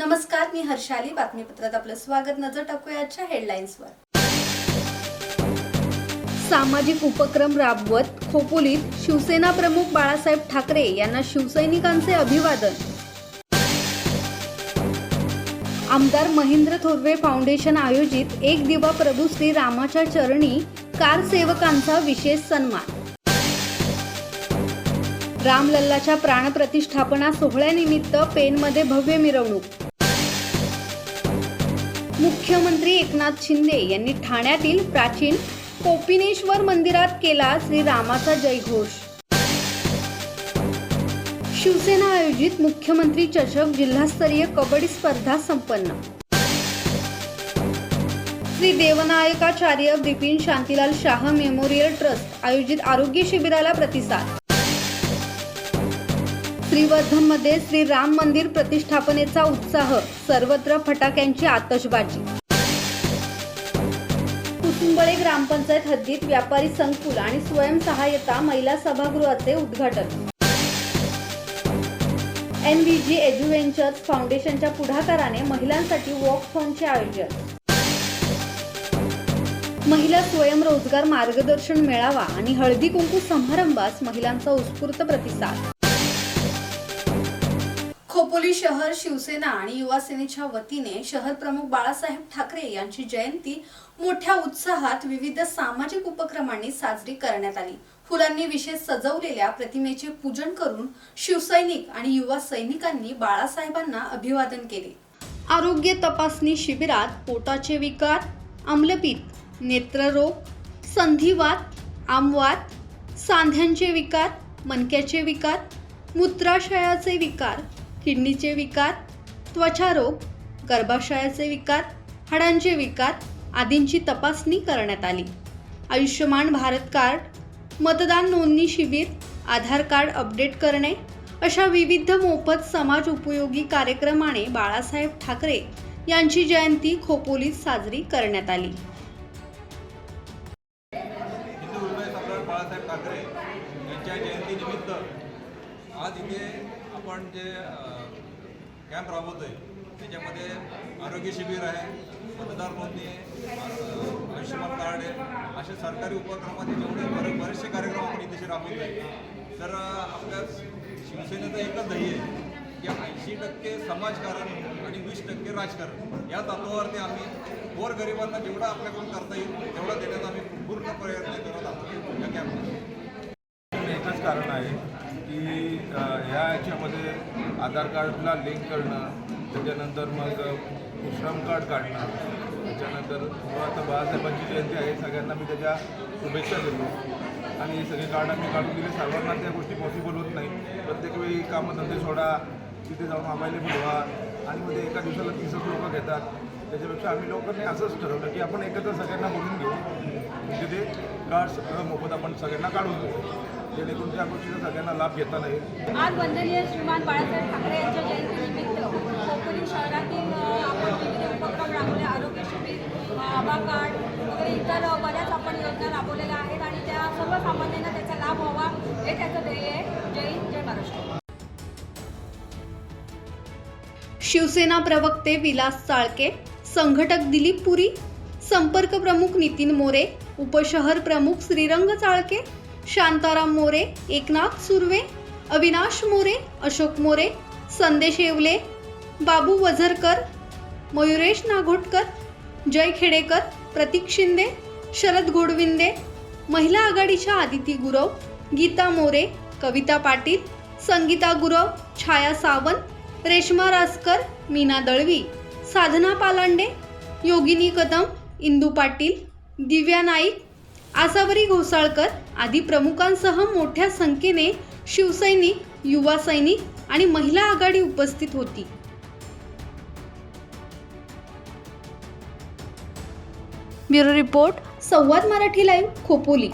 नमस्कार मी हर्षाली. बातमीपत्रात आपलं स्वागत. नजर टाकूयाच्या हेडलाईन्सवर. सामाजिक उपक्रम राबवत खोपोलीत शिवसेना प्रमुख बाळासाहेब ठाकरे यांना शिवसैनिकांचे अभिवादन. आमदार महेंद्र थोरवे फाउंडेशन आयोजित एक दिवा प्रभू श्री रामाच्या चरणी कार सेवकांचा विशेष सन्मान. रामलल्लाच्या प्राणप्रतिष्ठापना सोहळ्यानिमित्त पेनमध्ये भव्य मिरवणूक. मुख्यमंत्री एकनाथ शिंदे यांनी ठाण्यातील प्राचीन कोपिनेश्वर मंदिरात केला श्रीरामाचा जयघोष. शिवसेना आयोजित मुख्यमंत्री चषक जिल्हास्तरीय कबड्डी स्पर्धा संपन्न. श्री देवनायकाचार्य बिपिन शांतीलाल शाह मेमोरियल ट्रस्ट आयोजित आरोग्य शिबिराला प्रतिसाद. श्रीवर्धनमध्ये श्री राम मंदिर प्रतिष्ठापनेचा उत्साह सर्वत्र फटाक्यांची आतषबाजी. कुसुंबळे ग्रामपंचायत हद्दीत व्यापारी संकुल आणि स्वयंसहाय्यता महिला सभागृहाचे उद्घाटन. एन व्ही जी एज्युव्हेंचर्स फाउंडेशनच्या पुढाकाराने महिलांसाठी वॉक फॉर्मचे आयोजन. महिला स्वयंरोजगार मार्गदर्शन मेळावा आणि हळदी कुंकू समारंभास महिलांचा उत्स्फूर्त प्रतिसाद. खोपोली शहर शिवसेना आणि युवा सेनेच्या वतीने शहर प्रमुख बाळासाहेब ठाकरे यांची जयंती मोठ्या उत्साहात विविध सामाजिक उपक्रमांनी साजरी करण्यात आली. फुलांनी विशेष सजवलेल्या प्रतिमेचे पूजन करून शिवसैनिक आणि युवा सैनिकांनी बाळासाहेबांना अभिवादन केले. आरोग्य तपासणी शिबिरात पोटाचे विकार आम्लपित नेत्ररोग संधिवात आमवात सांध्यांचे विकार मणक्याचे विकार मूत्राशयाचे विकार किडनीचे विकार त्वचारोग गर्भाशयाचे विकार हाडांचे विकार आदींची तपासणी करण्यात आली. आयुष्यमान भारत कार्ड मतदान नोंदणी शिबिर आधार कार्ड अपडेट करणे अशा विविध मोफत समाज उपयोगी कार्यक्रमाने बाळासाहेब ठाकरे यांची जयंती खोपोलीत साजरी करण्यात आली. बाळासाहेब ठाकरे यांच्या जयंतीनिमित्त आज इथे आपण जे कॅम्प राबवतो आहे त्याच्यामध्ये आरोग्य शिबिर आहे मतदार नोंदणी आहे आयुष्यमान कार्ड आहे. असे सरकारी उपक्रमाचे जेवढे बरे बरेचसे कार्यक्रम आपण इथे राबवतो आहे तर आपल्या शिवसेनेचं एकच ध्येय आहे की ऐंशी टक्के समाजकारण आणि वीस टक्के राजकारण. या तत्वावरती आम्ही गोरगरिबांना जेवढा आपल्याकडून करता येईल तेवढा देण्याचा आम्ही पूर्ण प्रयत्न करत आहोत या कॅम्पमध्ये एकच कारण आहे की अ, ह्या याच्यामध्ये आधार कार्डला लिंक करणं त्याच्यानंतर मग श्रम कार्ड काढणं त्याच्यानंतर आता बाळासाहेबांची जयंती आहे सगळ्यांना मी त्याच्या शुभेच्छा देतो. आणि हे सगळे कार्ड आम्ही काढून दिले. सर्वांना त्या गोष्टी पॉसिबल होत नाही प्रत्येक वेळी कामधंदे सोडा तिथे जाऊन अवेलेबल व्हा आणि मध्ये एका दिवसाला तीस लोक घेतात. त्याच्यापेक्षा आम्ही लोकांनी असंच ठरवलं की आपण एकत्र सगळ्यांना बोलून घेऊ. म्हणजे ते कार्ड सगळं मोफत आपण सगळ्यांना काढून घेऊ जेणेकरून त्या गोष्टीचा सगळ्यांना लाभ घेता येईल आज वंदनीय श्रीमान बाळासाहेब ठाकरे यांच्या जयंतीनिमित्त खोपोली शहरातील आपण विविध उपक्रम राबवले आरोग्य शिबिर आभा कार्ड वगैरे इतर बऱ्याच आपण योजना राबवलेल्या आहेत आणि त्या सर्वसामान्यांना त्याचा लाभ व्हावा हे त्याचं ध्येय आहे. जय हिंद जय महाराष्ट्र. शिवसेना प्रवक्ते विलास चाळके संघटक दिलीप पुरी संपर्क प्रमुख नितीन मोरे उपशहर प्रमुख श्रीरंग चाळके शांताराम मोरे एकनाथ सुर्वे अविनाश मोरे अशोक मोरे संदेश येवले बाबू वझरकर मयुरेश नाघोटकर जय खेडेकर प्रतीक शिंदे शरद गोडविंदे महिला आघाडीच्या आदिती गुरव गीता मोरे कविता पाटील संगीता गुरव छाया सावंत रेश्मा रासकर मीना दळवी साधना पालांडे योगिनी कदम इंदू पाटील दिव्या नाईक आसावरी घोसाळकर आदी प्रमुखांसह मोठ्या संख्येने शिवसैनिक युवा सैनिक आणि महिला आघाडी उपस्थित होती. Bureau report Samvad Marathi live Khopoli.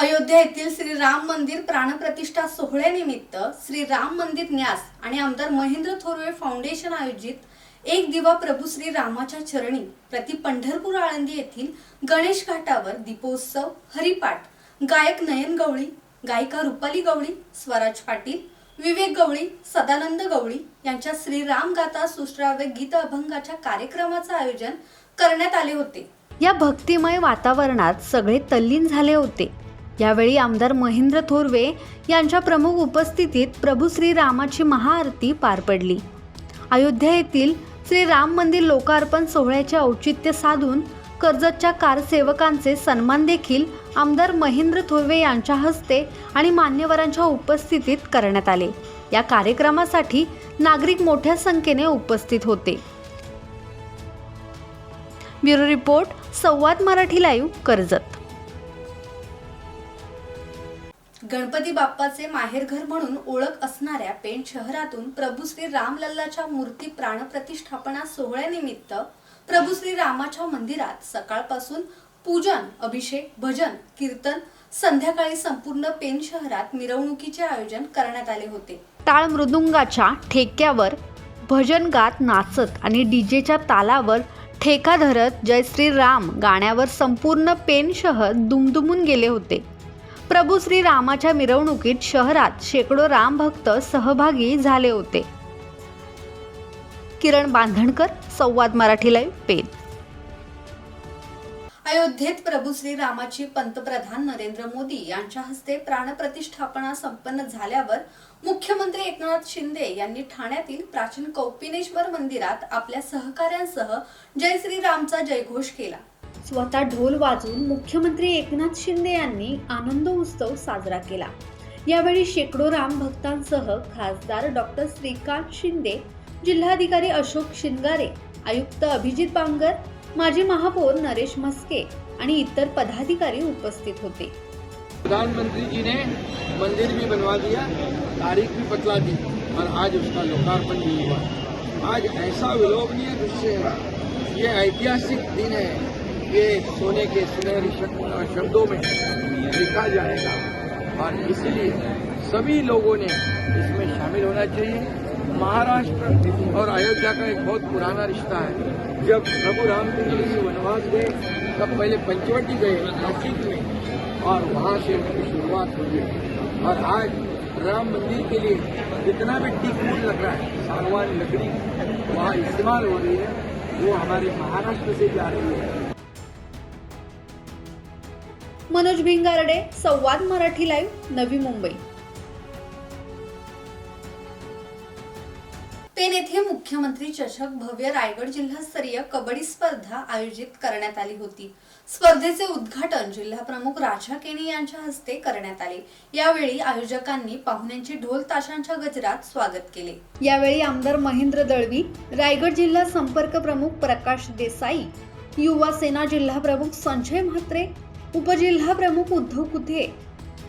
Ayodhya येथील श्री राम मंदिर प्राणप्रतिष्ठा सोहळ्यानिमित्त श्री राम मंदिर न्यास आणि आमदार महेंद्र थोरवे फाउंडेशन आयोजित एक दिवा प्रभू श्री रामाच्या चरणी प्रति पंढरपूर आळंदी येथील गणेश घाटावर दीपोत्सव हरिपाठ गायक नयन गवळी गायिका रुपाली गवळी स्वराज पाटील विवेक गवळी सदानंद गवळी यांच्या श्रीराम गाथा सुश्राव्य गीत अभंगाच्या कार्यक्रमाचं आयोजन करण्यात आले होते. या भक्तिमय वातावरणात सगळे तल्लीन झाले होते. यावेळी आमदार महेंद्र थोरवे यांच्या प्रमुख उपस्थितीत प्रभू श्रीरामाची महाआरती पार पडली. अयोध्या येथील श्रीराम मंदिर लोकार्पण सोहळ्याचे औचित्य साधून कर्जतच्या कारसेवकांचे सन्मान देखील आमदार महेंद्र थोरवे यांच्या हस्ते आणि मान्यवरांच्या उपस्थितीत करण्यात आले. या कार्यक्रमासाठी नागरिक मोठ्या संख्येने उपस्थित होते. Bureau report Samvad Marathi live Karjat. Ganpati बाप्पाचे माहेरघर म्हणून ओळख असणाऱ्या पेण शहरातून प्रभू श्री रामलल्लाच्या मूर्ती प्राणप्रतिष्ठापना सोहळ्यानिमित्त प्रभू श्री रामाच्या मंदिरात सकाळपासून पूजन अभिषेक भजन कीर्तन संध्याकाळी संपूर्ण पेण शहरात मिरवणुकीचे आयोजन करण्यात आले होते. टाळ मृदुंगाच्या ठेक्यावर भजन गात नाचत आणि डीजेच्या तालावर ठेका धरत जय श्री राम गाण्यावर संपूर्ण पेण शहर दुमदुमून गेले होते. प्रभू श्री रामाच्या मिरवणुकीत शहरात शेकडो राम भक्त सहभागी झाले होते. किरण बांधणकर संवाद मराठी लाईव्ह पेन अयोध्येत प्रभू श्री रामाची पंतप्रधान नरेंद्र मोदी यांच्या हस्ते प्राणप्रतिष्ठापना संपन्न झाल्यावर मुख्यमंत्री एकनाथ शिंदे यांनी ठाण्यातील प्राचीन कौपिनेश्वर मंदिरात आपल्या सहकाऱ्यांसह जय श्रीरामचा जयघोष केला. स्वतः ढोल वाजवून मुख्यमंत्री एकनाथ शिंदे यांनी आनंद उत्सव साजरा केला. यावेळी शेकडो राम भक्तांसह खासदार डॉक्टर श्रीकांत शिंदे जिल्हाधिकारी अशोक शिंगारे आयुक्त अभिजित बांगर माजी महापौर नरेश मस्के आणि इतर पदाधिकारी उपस्थित होते. प्रधानमंत्री जी ने मंदिर भी बनवा दिया तारीख भी बतला दी और आज उसका लोकार्पण भी हुआ। आज ऐसा विलोभनीय दृश्य है। ये ऐतिहासिक दिन है। ये सोने के सुनहरी शब्दों में लिखा जाएगा। और इसलिए सभी लोगों ने इसमें शामिल होना चाहिए। महाराष्ट्र और अयोध्या का एक बहुत पुराना रिश्ता है। जब प्रभु रामचंद्र जी वनवास गए तब पहले पंचवटी गए नासिक में और वहाँ से उनकी शुरुआत हुई और आज राम मंदिर के लिए जितना भी टीकूट लग रहा है, सागवान लकड़ी वहाँ इस्तेमाल हो रही है, वो हमारे महाराष्ट्र से जा रही है। मनोज भिंगारडे संवाद मराठी लाईव्ह नवी मुंबई. पेन येथे मुख्यमंत्री चषक भव्य रायगड जिल्हास्तरीय कबड्डी स्पर्धा आयोजित करण्यात आली होती. स्पर्धेचे उद्घाटन जिल्हा प्रमुख राजा केणी यांच्या हस्ते करण्यात आले. यावेळी आयोजकांनी पाहुण्यांची ढोल ताशांच्या गजरात स्वागत केले. यावेळी आमदार महेंद्र दळवी रायगड जिल्हा संपर्क प्रमुख प्रकाश देसाई युवा सेना जिल्हा प्रमुख संजय म्हात्रे उपजिल्हा प्रमुख उद्धव कुथे?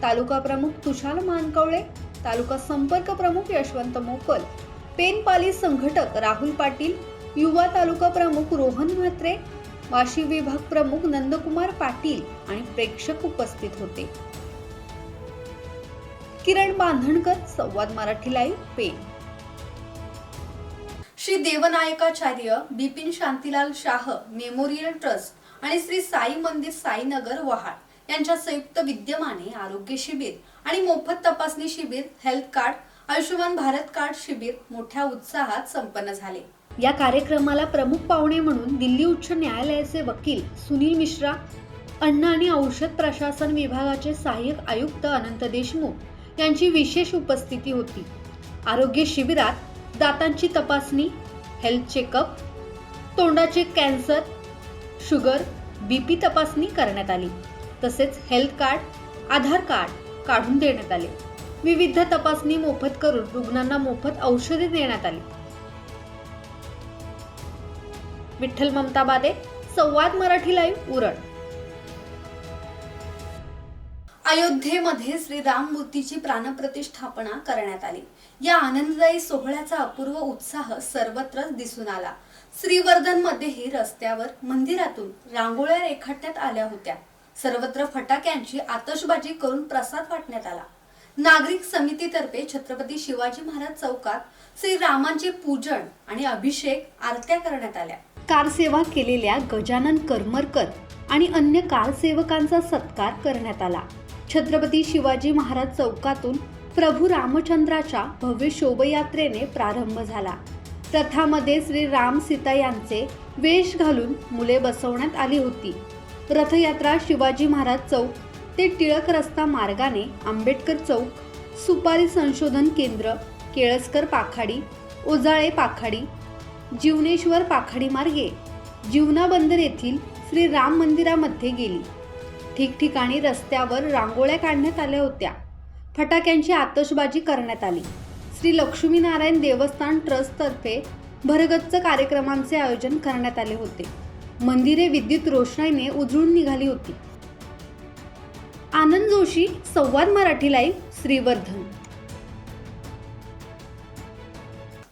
तालुका प्रमुख तुषार मानकवळे तालुका संपर्क प्रमुख यशवंत मोकल पेनपाली संघटक राहुल पाटील युवा तालुका प्रमुख रोहन म्हात्रे वाशी विभाग प्रमुख नंदकुमार पाटील आणि प्रेक्षक उपस्थित होते. Kiran Bandhankar Samvad Marathi live Pen Shri Devnayakacharya Bipin Shantilal Shah memorial trust आणि श्री साई मंदिर साईनगर वहाड यांच्या संयुक्त विद्यमाने आरोग्य शिबिर आणि मोफत तपासणी शिबिर health card Ayushman Bharat card शिबिर मोठ्या उत्साहात संपन्न झाले. या कार्यक्रमाला प्रमुख पाहुणे म्हणून दिल्ली उच्च न्यायालयाचे वकील सुनील मिश्रा अन्न आणि औषध प्रशासन विभागाचे सहाय्यक आयुक्त अनंत देशमुख यांची विशेष उपस्थिती होती. आरोग्य शिबिरात दातांची तपासणी हेल्थ चेकअप तोंडाचे कॅन्सर शुगर बीपी तपासणी करण्यात आली. तसेच हेल्थ कार्ड आधार कार्ड काढून देण्यात आले. विविध तपासणी मोफत करून रुग्णांना मोफत औषधे देण्यात आली. विठ्ठल ममता बादे संवाद मराठी लाईव्ह उरण. अयोध्येमध्ये श्रीराम मूर्तीची प्राणप्रतिष्ठापना करण्यात आली. या आनंददायी सोहळ्याचा अपूर्व उत्साह सर्वत्र दिसून आला. श्रीवर्धन मध्येही रस्त्यावर मंदिरातून रांगोळ्या रेखाटण्यात आल्या होत्या. सर्वत्र फटाक्यांची आतषबाजी करून प्रसाद वाटण्यात आला. नागरिक समितीतर्फे छत्रपती शिवाजी महाराज चौकात श्रीरामांचे पूजन आणि अभिषेक आरत्या करण्यात आल्या. कारसेवा केलेल्या गजानन करमरकर आणि अन्य कारसेवकांचा सत्कार करण्यात आला. छत्रपती शिवाजी महाराज चौकातून प्रभू रामचंद्राच्या भव्य शोभयात्रेने प्रारंभ झाला. रथामध्ये श्री राम सीता यांचे वेश घालून मुले बसवण्यात आली होती. रथयात्रा शिवाजी महाराज चौक ते टिळक रस्ता मार्गाने आंबेडकर चौक सुपारी संशोधन केंद्र केळसकर पाखाडी ओजाळे पाखाडी जीवनेश्वर पाखाडी मार्गे जीवना बंदर येथील श्री राम मंदिरामध्ये गेली. ठिकठिकाणी रस्त्यावर रांगोळ्या काढण्यात आल्या होत्या. फटाक्यांची आतषबाजी करण्यात आली. श्री लक्ष्मीनारायण देवस्थान ट्रस्टतर्फे भरगच्च कार्यक्रमांचे आयोजन करण्यात आले होते. मंदिरे विद्युत रोषणाईने उजळून निघाली होती. आनंद जोशी संवाद मराठी लाईव्ह श्रीवर्धन.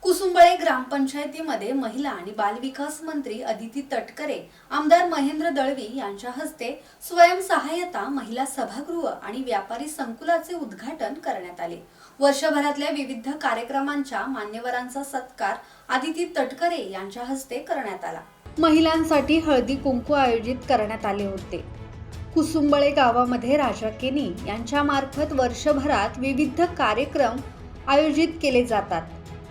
कुसुंबळे ग्रामपंचायतीमध्ये महिला आणि बालविकास मंत्री अदिती तटकरे आमदार महेंद्र दळवी यांच्या हस्ते स्वयंसहाय्यता महिला सभागृह आणि व्यापारी संकुलाचे उद्घाटन करण्यात आले. वर्षभरातल्या विविध कार्यक्रमांच्या मान्यवरांचा सत्कार आदिती तटकरे यांच्या हस्ते करण्यात आला. महिलांसाठी हळदी कुंकू आयोजित करण्यात आले होते. कुसुंबळे गावामध्ये राजा केनी यांच्या मार्फत वर्षभरात विविध कार्यक्रम आयोजित केले जातात.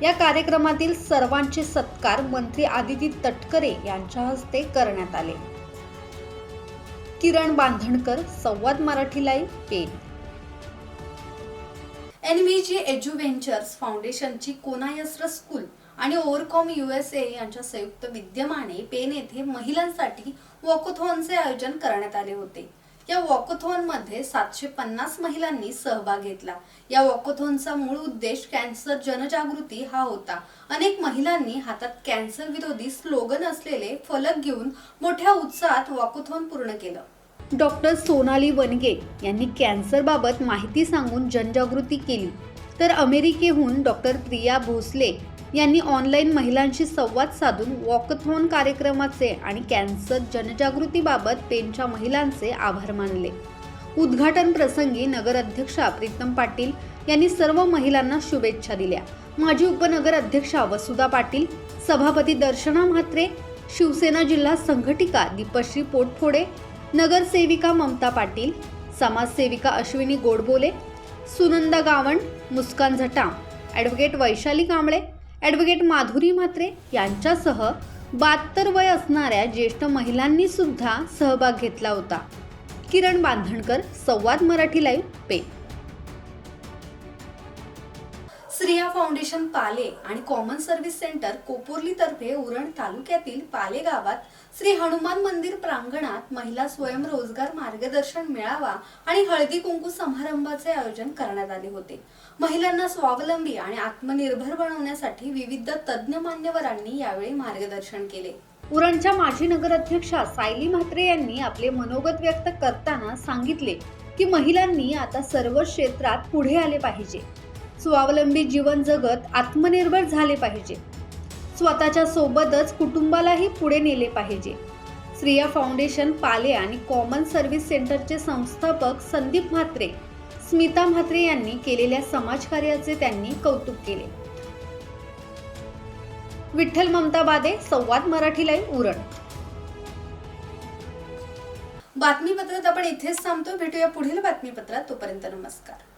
या कार्यक्रमातील सर्वांचे सत्कार मंत्री आदिती तटकरे यांच्या हस्ते करण्यात आले. Kiran Bandhankar Samvad Marathi live Pen NVG edu ventures फाउंडेशनची कोनायस्र स्कूल आणि ओव्हरकॉम ए यांच्या संयुक्त विद्यमाने पेन येथे महिलांसाठी वॉकोथॉनचे आयोजन करण्यात आले होते. या वॉकोथॉनमध्ये सातशे पन्नास महिलांनी सहभाग घेतला. या वॉकोथॉनचा मूळ उद्देश कॅन्सर जनजागृती हा होता. अनेक महिलांनी हातात कॅन्सर विरोधी स्लोगन असलेले फलक घेऊन मोठ्या उत्साहात वॉकोथॉन पूर्ण केलं. डॉक्टर सोनाली वनगे यांनी कॅन्सरबाबत माहिती सांगून जनजागृती केली. तर अमेरिकेहून डॉक्टर प्रिया भोसले यांनी ऑनलाईन महिलांशी संवाद साधून वॉकथॉन कार्यक्रमाचे आणि कॅन्सर जनजागृतीबाबत पेनच्या महिलांचे आभार मानले. उद्घाटन प्रसंगी नगराध्यक्षा प्रीतम पाटील यांनी सर्व महिलांना शुभेच्छा दिल्या. माजी उपनगर अध्यक्षा वसुधा पाटील सभापती दर्शना म्हात्रे शिवसेना जिल्हा संघटिका दीपश्री पोटफोडे नगरसेविका ममता पाटील समाजसेविका अश्विनी गोडबोले सुनंदा गावण मुस्कान झटाम ॲडव्होकेट वैशाली कांबळे ॲडव्होकेट माधुरी म्हात्रे यांच्यासह बहात्तर वय असणाऱ्या ज्येष्ठ महिलांनी सुद्धा सहभाग घेतला होता. किरण बांधणकर संवाद मराठी लाईव्ह पे स्त्रिया फाउंडेशन पाले आणि कॉमन सर्व्हिस सेंटर कोपोर्ली तर्फे उरण तालुक्यातील पाले गावात श्री हनुमान मंदिर प्रांगणात महिला स्वयंरोजगार मार्गदर्शन मेळावा आणि हळदी कुंकू समारंभाचे आयोजन करण्यात आले होते. महिलांना स्वावलंबी आणि आत्मनिर्भर बनवण्यासाठी विविध तज्ज्ञ मान्यवरांनी यावेळी मार्गदर्शन केले. उरणच्या माजी नगराध्यक्षा सायली म्हात्रे यांनी आपले मनोगत व्यक्त करताना सांगितले की महिलांनी आता सर्व क्षेत्रात पुढे आले पाहिजे. स्वावलंबी जीवन जगत आत्मनिर्भर झाले पाहिजे. स्वतःच्या सोबतच कुटुंबालाही पुढे नेले पाहिजे. स्त्रिया फाउंडेशन पाले आणि कॉमन सर्व्हिस सेंटरचे संस्थापक संदीप म्हात्रे स्मिता म्हात्रे यांनी केलेल्या समाजकार्याचे त्यांनी कौतुक केले. विठ्ठल ममता बादे संवाद मराठी लाईव्ह उरण. बातमीपत्रात आपण इथेच थांबतो. भेटूया पुढील बातमीपत्रात. तोपर्यंत नमस्कार.